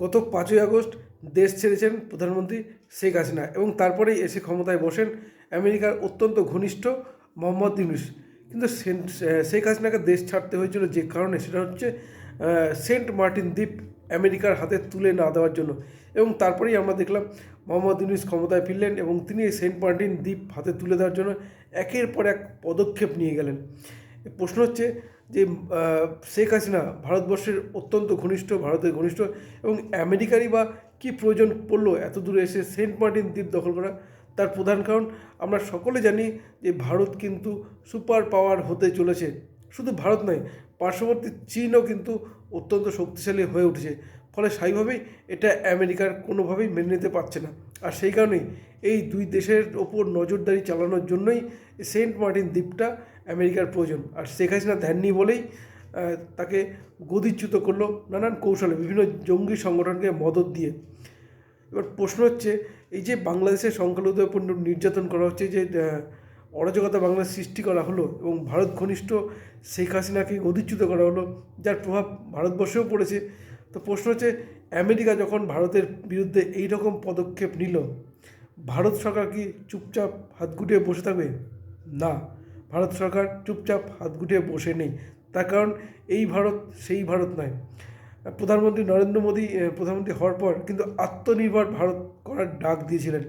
গত পাঁচই আগস্ট দেশ ছেড়েছেন প্রধানমন্ত্রী শেখ হাসিনা এবং তারপরেই এসে ক্ষমতায় বসেন আমেরিকার অত্যন্ত ঘনিষ্ঠ মোহাম্মদ ইউনুস। কিন্তু শেখ হাসিনাকে দেশ ছাড়তে হয়েছিল যে কারণে সেটা হচ্ছে সেন্ট মার্টিন দ্বীপ আমেরিকার হাতে তুলে না দেওয়ার জন্য। এবং তারপরেই আমরা দেখলাম মোহাম্মদ ইউনুস ক্ষমতায় ফিরলেন এবং তিনি সেন্ট মার্টিন দ্বীপ হাতে তুলে দেওয়ার জন্য একের পর এক পদক্ষেপ নিয়ে গেলেন। প্রশ্ন হচ্ছে যে শেখ হাসিনা ভারতবর্ষের অত্যন্ত ঘনিষ্ঠ, ভারতের ঘনিষ্ঠ এবং আমেরিকারই বা কী প্রয়োজন পড়ল এত দূরে এসে সেন্ট মার্টিন দ্বীপ দখল করা তার প্রধান কারণ, আমরা সকলে জানি যে ভারত কিন্তু সুপার পাওয়ার হতে চলেছে। শুধু ভারত নয়, পার্শ্ববর্তী চীনও কিন্তু অত্যন্ত শক্তিশালী হয়ে উঠেছে। ফলে স্বাভাবিকভাবেই এটা আমেরিকার কোনোভাবেই মেনে নিতে পারছে না। আর সেই কারণেই এই দুই দেশের ওপর নজরদারি চালানোর জন্যই সেন্ট মার্টিন দ্বীপটা আমেরিকার প্রয়োজন। আর শেখ হাসিনা দেননি বলেই তাকে গদিচ্যুত করল নানান কৌশলে বিভিন্ন জঙ্গি সংগঠনকে মদত দিয়ে। এবার প্রশ্ন হচ্ছে, এই যে বাংলাদেশের সংখ্যালঘুদের নির্যাতন করা হচ্ছে, যে অরাজকতা বাংলাদেশ সৃষ্টি করা হলো এবং ভারত ঘনিষ্ঠ শেখ হাসিনাকে গদিচ্যুত করা হলো, যার প্রভাব ভারতবর্ষেও পড়েছে, তো প্রশ্ন হচ্ছে, আমেরিকা যখন ভারতের বিরুদ্ধে এই রকম পদক্ষেপ নিল, ভারত সরকার কি চুপচাপ হাত গুটিয়ে বসে থাকবে? না। ভারত সরকার চুপচাপ হাত গুটিয়ে বসে নেই। তার কারণ এই ভারত সেই ভারত নয়। প্রধানমন্ত্রী নরেন্দ্র মোদী প্রধানমন্ত্রী হওয়ার পর কিন্তু আত্মনির্ভর ভারত করার ডাক দিয়েছিলেন।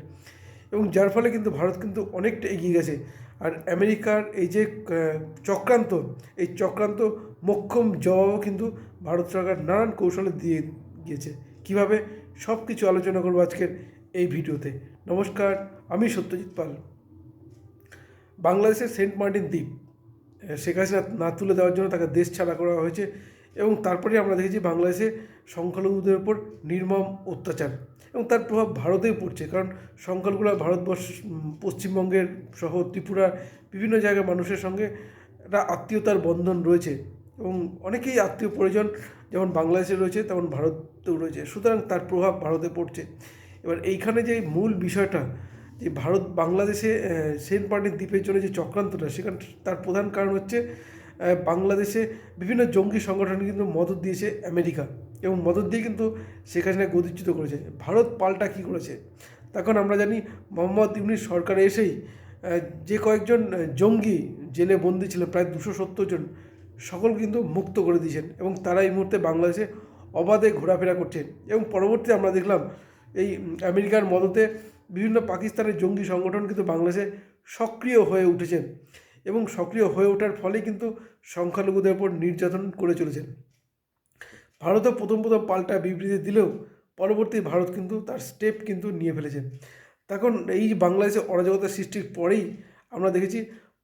এবং যার ফলে কিন্তু ভারত কিন্তু অনেকটা এগিয়ে গেছে। আর আমেরিকার এই যে চক্রান্ত, এই চক্রান্ত মোক্ষম জবাবও কিন্তু ভারত সরকার নানান কৌশলে দিয়ে গিয়েছে। কীভাবে সব কিছু আলোচনা করব আজকের এই ভিডিওতে। নমস্কার, আমি সত্যজিৎ পাল। বাংলাদেশের সেন্ট মার্টিন দ্বীপ শেখ হাসিনা না তুলে দেওয়ার জন্য তাকে দেশ ছাড়া করা হয়েছে এবং তারপরে আমরা দেখেছি বাংলাদেশে সংখ্যালঘুদের উপর নির্মম অত্যাচার এবং তার প্রভাব ভারতেও পড়ছে। কারণ সংখ্যালঘুরা ভারতবর্ষ পশ্চিমবঙ্গের সহ ত্রিপুরা বিভিন্ন জায়গায় মানুষের সঙ্গে একটা আত্মীয়তার বন্ধন রয়েছে এবং অনেকেই আত্মীয় পরিজন যেমন বাংলাদেশে রয়েছে তেমন ভারতেও রয়েছে। সুতরাং তার প্রভাব ভারতে পড়ছে। এবার এইখানে যে মূল বিষয়টা যে ভারত বাংলাদেশে সেন্ট মার্টিন দ্বীপের জন্য যে চক্রান্তটা, সেখান তার প্রধান কারণ হচ্ছে বাংলাদেশে বিভিন্ন জঙ্গি সংগঠন কিন্তু মদত দিয়েছে আমেরিকা এবং মদত দিয়ে কিন্তু হাসিনা গতিচ্যুত করেছে। ভারত পাল্টা কী করেছে? তখন আমরা জানি, মোহাম্মদ ইউনিস সরকারে এসেই যে কয়েকজন জঙ্গি জেলে বন্দী ছিলেন, প্রায় দুশো সত্তর জন, সকল কিন্তু মুক্ত করে দিয়েছেন এবং তারা এই মুহূর্তে বাংলাদেশে অবাধে ঘোরাফেরা করছেন এবং পরবর্তীতে আমরা দেখলাম, এই আমেরিকার মদতে বিভিন্ন পাকিস্তানের জঙ্গি সংগঠন কিন্তু বাংলাদেশে সক্রিয় হয়ে উঠেছেন এবং সক্রিয় হয়ে ওঠার ফলে কিন্তু সংখ্যালঘুদের উপর নির্যাতন করে চলেছেন। ভারতও প্রথম প্রথম পাল্টা বিবৃতি দিলেও পরবর্তী ভারত কিন্তু তার স্টেপ কিন্তু নিয়ে ফেলেছেন। তখন এই বাংলাদেশে অরাজকতা সৃষ্টির পরেই আমরা দেখেছি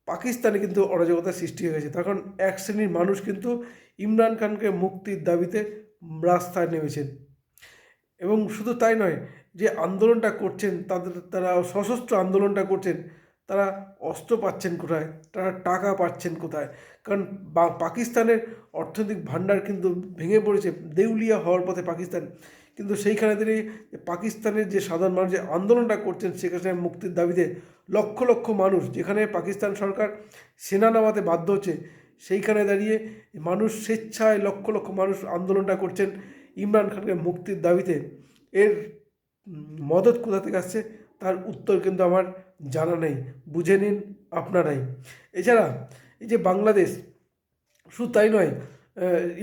পাকিস্তানে কিন্তু অরাজকতা সৃষ্টি হয়ে গেছে। তখন এক শ্রেণির মানুষ কিন্তু ইমরান খানকে মুক্তির দাবিতে রাস্তায় নেমেছেন। এবং শুধু তাই নয়, যে আন্দোলনটা করছেন, তাদের, তারা সশস্ত্র আন্দোলনটা করছেন, তারা অস্ত্র পাচ্ছেন কোথায়? তারা টাকা পাচ্ছেন কোথায়? কারণ পাকিস্তানের অর্থনৈতিক ভাণ্ডার কিন্তু ভেঙে পড়েছে, দেউলিয়া হওয়ার পথে পাকিস্তান। কিন্তু সেইখানে তিনি পাকিস্তানের যে সাধারণ মানুষ যে আন্দোলনটা করছেন সেখানে মুক্তির দাবিতে লক্ষ লক্ষ মানুষ, যেখানে পাকিস্তান সরকার সেনা নামাতে বাধ্য হচ্ছে, সেইখানে দাঁড়িয়ে মানুষ স্বেচ্ছায় লক্ষ লক্ষ মানুষ আন্দোলনটা করছেন। ইমরান খানকে মুক্তির দাবিতে এর মদত কোথা থেকে আসছে, তার উত্তর কিন্তু আমার জানা নেই। বুঝে নিন আপনারাই। এছাড়া এই যে বাংলাদেশ, শুধু তাই নয়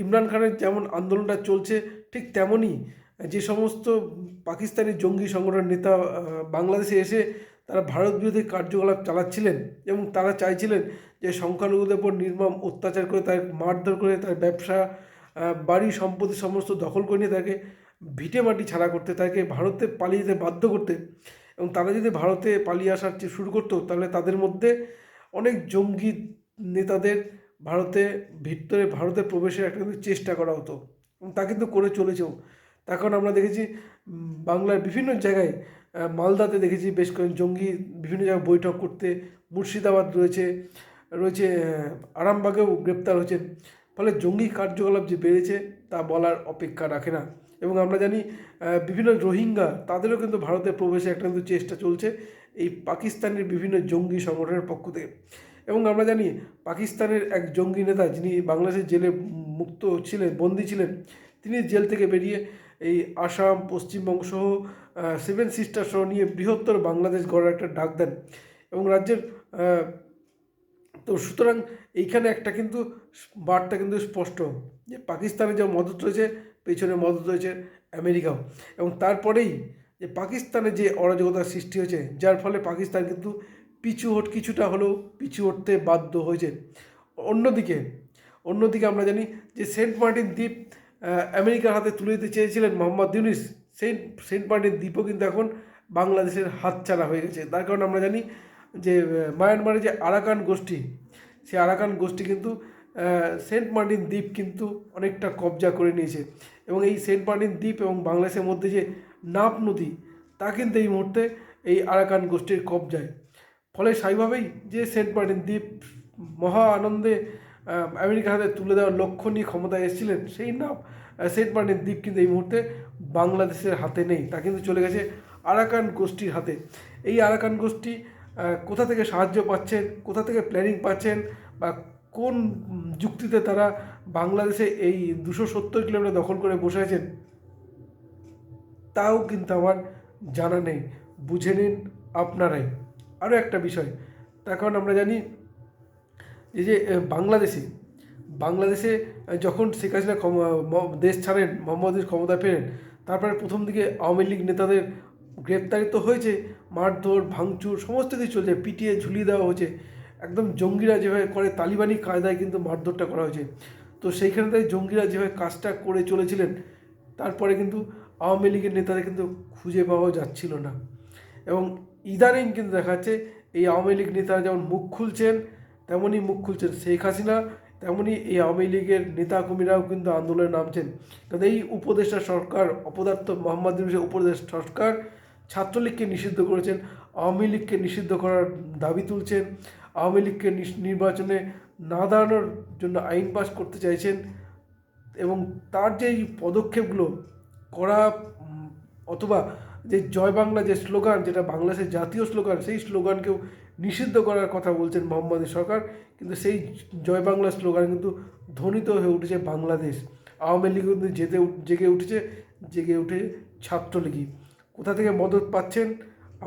ইমরান খানের যেমন আন্দোলনটা চলছে, ঠিক তেমনই যে সমস্ত পাকিস্তানি জঙ্গি সংগঠনের নেতা বাংলাদেশে এসে তারা ভারত বিরোধী কার্যকলাপ চালাচ্ছিলেন এবং তারা চাইছিলেন যে সংখ্যালঘুদের উপর নির্মম অত্যাচার করে, তার মারধর করে, তার ব্যবসা বাড়ি সম্পত্তি সমস্ত দখল করে নিয়ে তাকে ভিটে মাটি ছাড়া করতে, তাকে ভারতে পালিয়ে যেতে বাধ্য করতে এবং তারা যদি ভারতে পালিয়ে আসার শুরু করতো, তাহলে তাদের মধ্যে অনেক জঙ্গি নেতাদের ভারতে ভিতরে, ভারতে প্রবেশের একটা কিন্তু চেষ্টা করা হতো তা কিন্তু করে চলেছেও। তখন আমরা দেখেছি বাংলার বিভিন্ন জায়গায় মালদাতে দেখেছি বেশ কয়েক জঙ্গি বিভিন্ন জায়গায় বৈঠক করতে, মুর্শিদাবাদ রয়েছে রয়েছে আরামবাগেও গ্রেপ্তার হয়েছেন। ফলে জঙ্গি কার্যকলাপ যে বেড়েছে তা বলার অপেক্ষা রাখে না। এবং আমরা জানি বিভিন্ন রোহিঙ্গা, তাদেরও কিন্তু ভারতে প্রবেশে একটা কিন্তু চেষ্টা চলছে এই পাকিস্তানের বিভিন্ন জঙ্গি সংগঠনের পক্ষ থেকে। এবং আমরা জানি, পাকিস্তানের এক জঙ্গি নেতা যিনি বাংলাদেশের জেলে মুক্ত ছিলেন, বন্দী ছিলেন, তিনি জেল থেকে বেরিয়ে এই আসাম, পশ্চিমবঙ্গ সহ সেভেন সিস্টার সহ নিয়ে বৃহত্তর বাংলাদেশ গড়ার একটা ডাক দেন। এবং রাজ্যের তো সুতরাং এইখানে একটা কিন্তু বার্তা কিন্তু স্পষ্ট যে পাকিস্তানে যে মদত রয়েছে, পেছনে মদত রয়েছে আমেরিকাও। এবং তারপরেই যে পাকিস্তানে যে অরাজকতার সৃষ্টি হয়েছে, যার ফলে পাকিস্তান কিন্তু পিছু হট কিছুটা হলেও পিছু হটতে বাধ্য হয়েছে। অন্যদিকে অন্যদিকে আমরা জানি যে সেন্ট মার্টিন দ্বীপ আমেরিকার হাতে তুলে দিতে চেয়েছিলেন Mohammad Yunus. Saint Saint Martin দ্বীপও কিন্তু এখন বাংলাদেশের হাতছাড়া হয়ে গেছে। তার কারণ আমরা জানি যে মায়ানমারের যে আরাকান গোষ্ঠী সেই আরাকান গোষ্ঠী কিন্তু সেন্ট মার্টিন দ্বীপ কিন্তু অনেকটা কবজা করে নিয়েছে। এবং এই সেন্ট মার্টিন দ্বীপ এবং বাংলাদেশের মধ্যে যে নাপ নদী, তা কিন্তু এই মুহূর্তে এই আরাকান গোষ্ঠীর কবজায়। ফলে স্বাভাবিকভাবেই যে সেন্ট মার্টিন দ্বীপ মহা আনন্দে আমেরিকার হাতে তুলে দেওয়ার লক্ষ্য নিয়ে ক্ষমতায় এসেছিলেন, সেই নাপ সেন্ট মার্টিন দ্বীপ কিন্তু এই মুহূর্তে বাংলাদেশের হাতে নেই। তা কিন্তু চলে গেছে আরাকান গোষ্ঠীর হাতে। এই আরাকান গোষ্ঠী কোথা থেকে সাহায্য পাচ্ছেন, কোথা থেকে প্ল্যানিং পাচ্ছেন বা কোন যুক্তিতে তারা বাংলাদেশে এই দুশো সত্তর কিলোমিটার দখল করে বসে আছেন, তাও কিন্তু আমার জানা নেই। বুঝে নিন আপনারাই। আরও একটা বিষয়, তার কারণ আমরা জানি এই যে বাংলাদেশে বাংলাদেশে যখন শেখ হাসিনা দেশ ছাড়েন, মোহাম্মদের ক্ষমতা ফেরেন, তারপরে প্রথম দিকে আওয়ামী লীগ নেতাদের গ্রেপ্তারি তো হয়েছে, মারধর, ভাঙচুর, সমস্ত কিছু চলছে, পিটিয়ে ঝুলিয়ে দেওয়া হয়েছে। একদম জঙ্গিরা যেভাবে করে, তালিবানি কায়দায় কিন্তু মারধরটা করা হয়েছে। তো সেইখানে তাই জঙ্গিরা যেভাবে কাজটা করে চলেছিলেন, তারপরে কিন্তু আওয়ামী লীগের নেতাদের কিন্তু খুঁজে পাওয়া যাচ্ছিল না। এবং ইদানিং কিন্তু দেখা যাচ্ছে, এই আওয়ামী লীগ নেতারা যেমন মুখ খুলছেন, তেমনই মুখ খুলছেন শেখ হাসিনা, তেমনই এই আওয়ামী লীগের নেতা কর্মীরাও কিন্তু আন্দোলনে নামছেন। কারণ এই উপদেষ্টা সরকার, অপদার্থ মোহাম্মদ উপদেষ্টা সরকার ছাত্রলীগকে নিষিদ্ধ করেছেন, আওয়ামী লীগকে নিষিদ্ধ করার দাবি তুলছেন, আওয়ামী লীগকে নির্বাচনে না দাঁড়ানোর জন্য আইন পাস করতে চাইছেন এবং তার যে পদক্ষেপগুলো করা অথবা যে জয় বাংলা যে স্লোগান, যেটা বাংলাদেশের জাতীয় স্লোগান, সেই স্লোগানকেও নিষিদ্ধ করার কথা বলছেন মোহাম্মদের সরকার, কিন্তু সেই জয় বাংলা স্লোগান কিন্তু ধ্বনিত হয়ে উঠেছে বাংলাদেশ। আওয়ামী লীগ কিন্তু যেতে জেগে উঠেছে, জেগে উঠে ছাত্রলীগই। কোথা থেকে মদত পাচ্ছেন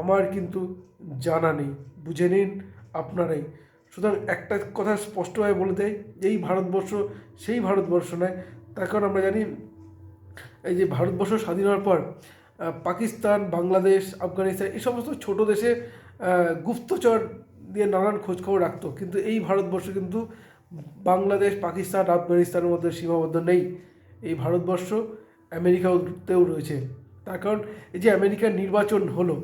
আমার কিন্তু জানা নেই। বুঝে নিন আপনারাই। সুতরাং একটা কথা স্পষ্টভাবে বলে দেয় যে এই ভারতবর্ষ সেই ভারতবর্ষ নয়। তার কারণ আমরা জানি, এই যে ভারতবর্ষ স্বাধীন হওয়ার পর পাকিস্তান, বাংলাদেশ, আফগানিস্তান এই সমস্ত ছোট দেশে গুপ্তচর দিয়ে নানান খোঁজখবর রাখতো। কিন্তু এই ভারতবর্ষ কিন্তু বাংলাদেশ, পাকিস্তান, আফগানিস্তানের মধ্যে সীমাবদ্ধ নেই। এই ভারতবর্ষ আমেরিকাতেও রয়েছে। তার কারণ এই যে আমেরিকার নির্বাচন হলো,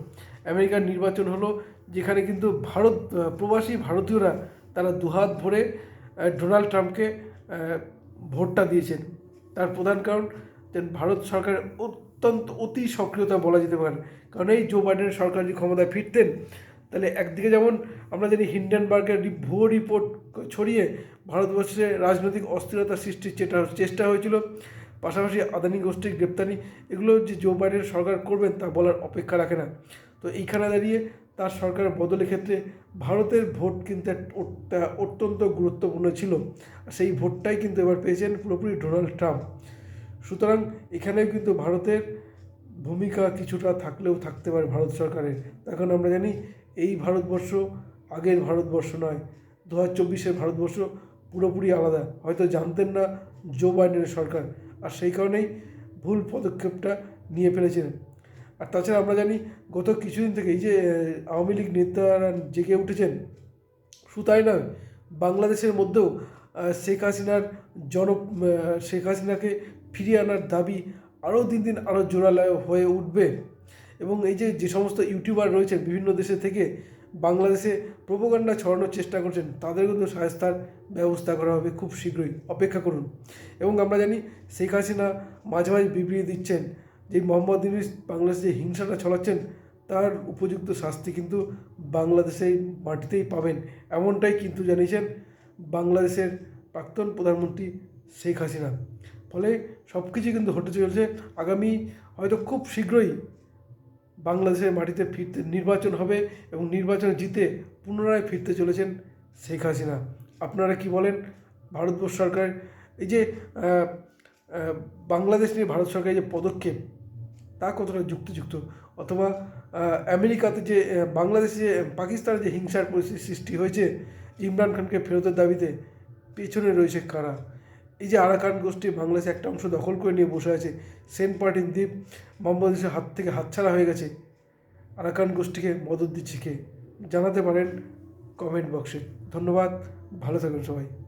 আমেরিকার নির্বাচন হলো যেখানে কিন্তু ভারত প্রবাসী ভারতীয়রা তারা দুহাত ভরে ডোনাল্ড ট্রাম্পকে ভোটটা দিয়েছেন। তার প্রধান কারণ ভারত সরকারের অত্যন্ত অতি সক্রিয়তা বলা যেতে পারে। কারণ এই জো বাইডেনের সরকার যদি ক্ষমতায় ফিরতেন, তাহলে একদিকে যেমন আমরা জানি হিন্ডেনবার্গের ভুয়ো রিপোর্ট ছড়িয়ে ভারতবর্ষে রাজনৈতিক অস্থিরতা সৃষ্টির চেষ্টা চেষ্টা হয়েছিল। পাশাপাশি আদানি গোষ্ঠীর গ্রেপ্তারি, এগুলো যে জো বাইডেন সরকার করবেন তা বলার অপেক্ষা রাখে না। তো এইখানে দাঁড়িয়ে তার সরকারের বদলের ক্ষেত্রে ভারতের ভোট কিন্তু অত্যন্ত গুরুত্বপূর্ণ ছিল। সেই ভোটটাই কিন্তু এবার পেয়েছেন পুরোপুরি ডোনাল্ড ট্রাম্প। সুতরাং এখানেও কিন্তু ভারতের ভূমিকা কিছুটা থাকলেও থাকতে পারে ভারত সরকারের। এখন আমরা জানি এই ভারতবর্ষ আগের ভারতবর্ষ নয়, দু হাজার চব্বিশের ভারতবর্ষ পুরোপুরি আলাদা। হয়তো জানতেন না জো বাইডেনের সরকার। আর সেই কারণেই ভুল পদক্ষেপটা নিয়ে ফেলেছিলেন আর তাছাড়া আমরা জানি, গত কিছুদিন থেকে এই যে আওয়ামী লীগ নেতারা জেগে উঠেছেন, শুধু তাই নয়, বাংলাদেশের মধ্যেও শেখ হাসিনার জন শেখ হাসিনাকে ফিরিয়ে আনার দাবি আরও দিন দিন আরও জোরালো হয়ে উঠবে। এবং এই যে যে সমস্ত ইউটিউবার রয়েছেন বিভিন্ন দেশে থেকে বাংলাদেশে প্রোপাগান্ডা ছড়ানোর চেষ্টা করছেন, তাদের কিন্তু সাহায্যার ব্যবস্থা করা হবে খুব শীঘ্রই। অপেক্ষা করুন। এবং আমরা জানি শেখ হাসিনা মাঝে মাঝে বিবৃতি দিচ্ছেন যে মোহাম্মদ ইউনুস বাংলাদেশে হিংসাটা ছড়াচ্ছেন, তার উপযুক্ত শাস্তি কিন্তু বাংলাদেশেই মাটিতেই পাবেন। এমনটাই কিন্তু জানিয়েছেন বাংলাদেশের প্রাক্তন প্রধানমন্ত্রী শেখ হাসিনা। ফলে সব কিছু কিন্তু ঘটে চলেছে। আগামী হয়তো খুব শীঘ্রই বাংলাদেশের মাটিতে ফিরতে নির্বাচন হবে এবং নির্বাচনে জিতে পুনরায় ফিরতে চলেছেন শেখ হাসিনা। আপনারা কি বলেন? ভারতবর্ষ সরকার, এই যে বাংলাদেশ নিয়ে ভারত সরকারের যে পদক্ষেপ, তা কতটা যুক্তিযুক্ত? অথবা আমেরিকাতে যে বাংলাদেশে যে পাকিস্তানে যে হিংসার পরিস্থিতি সৃষ্টি হয়েছে, ইমরান খানকে ফেরতের দাবিতে পেছনে রয়েছে কারা? এই যে আরাকান গোষ্ঠী বাংলাদেশে একটা অংশ দখল করে নিয়ে বসে আছে, সেন্ট মার্টিন দ্বীপ বাংলাদেশের হাত থেকে হাতছাড়া হয়ে গেছে। আরাকান গোষ্ঠীকে মদত দিচ্ছে কে? জানাতে পারেন কমেন্ট বক্সে ধন্যবাদ, ভালো থাকুন সবাই।